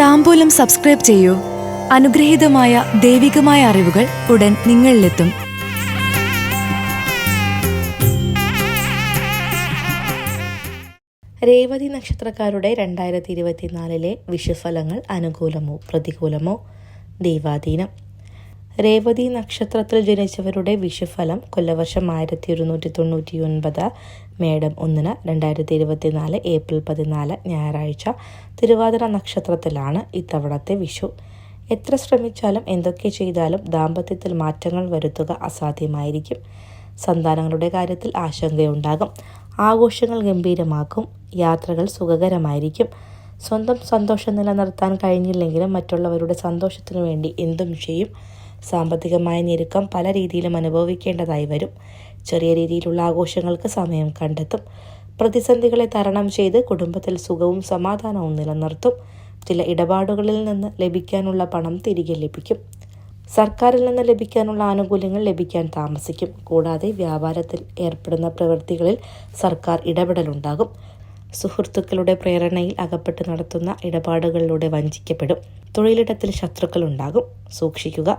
താമ്പൂലം subscribe ചെയ്യൂ. അനുഗ്രഹീതമായ ദൈവികമായ അറിവുകൾ ഉടൻ നിങ്ങളിലെത്തും. രേവതി നക്ഷത്രക്കാരുടെ രണ്ടായിരത്തി ഇരുപത്തിനാലിലെ വിഷുഫലങ്ങൾ അനുകൂലമോ പ്രതികൂലമോ? ദൈവാധീനം. രേവതി നക്ഷത്രത്തിൽ ജനിച്ചവരുടെ വിഷുഫലം കൊല്ലവർഷം ആയിരത്തി ഒരുന്നൂറ്റി തൊണ്ണൂറ്റി ഒൻപത് മേഡം ഒന്നിന് രണ്ടായിരത്തി ഇരുപത്തിനാല് ഏപ്രിൽ പതിനാല് ഞായറാഴ്ച തിരുവാതിര നക്ഷത്രത്തിലാണ് ഇത്തവണത്തെ വിഷു. എത്ര ശ്രമിച്ചാലും എന്തൊക്കെ ചെയ്താലും ദാമ്പത്യത്തിൽ മാറ്റങ്ങൾ വരുത്തുക അസാധ്യമായിരിക്കും. സന്താനങ്ങളുടെ കാര്യത്തിൽ ആശങ്കയുണ്ടാകും. ആഘോഷങ്ങൾ ഗംഭീരമാക്കും. യാത്രകൾ സുഖകരമായിരിക്കും. സ്വന്തം സന്തോഷം നിലനിർത്താൻ കഴിഞ്ഞില്ലെങ്കിലും മറ്റുള്ളവരുടെ സന്തോഷത്തിനു വേണ്ടി എന്തും ചെയ്യും. സാമ്പത്തികമായ ഞെരുക്കം പല രീതിയിലും അനുഭവിക്കേണ്ടതായി വരും. ചെറിയ രീതിയിലുള്ള ആഘോഷങ്ങൾക്ക് സമയം കണ്ടെത്തും. പ്രതിസന്ധികളെ തരണം ചെയ്ത് കുടുംബത്തിൽ സുഖവും സമാധാനവും നിലനിർത്തും. ചില ഇടപാടുകളിൽ നിന്ന് ലഭിക്കാനുള്ള പണം തിരികെ ലഭിക്കും. സർക്കാരിൽ നിന്ന് ലഭിക്കാനുള്ള ആനുകൂല്യങ്ങൾ ലഭിക്കാൻ താമസിക്കും. കൂടാതെ വ്യാപാരത്തിൽ ഏർപ്പെടുന്ന പ്രവൃത്തികളിൽ സർക്കാർ ഇടപെടലുണ്ടാകും. സുഹൃത്തുക്കളുടെ പ്രേരണയിൽ അകപ്പെട്ട് നടത്തുന്ന ഇടപാടുകളിലൂടെ വഞ്ചിക്കപ്പെടും. തൊഴിലിടത്തിൽ ശത്രുക്കൾ ഉണ്ടാകും. സൂക്ഷിക്കുക.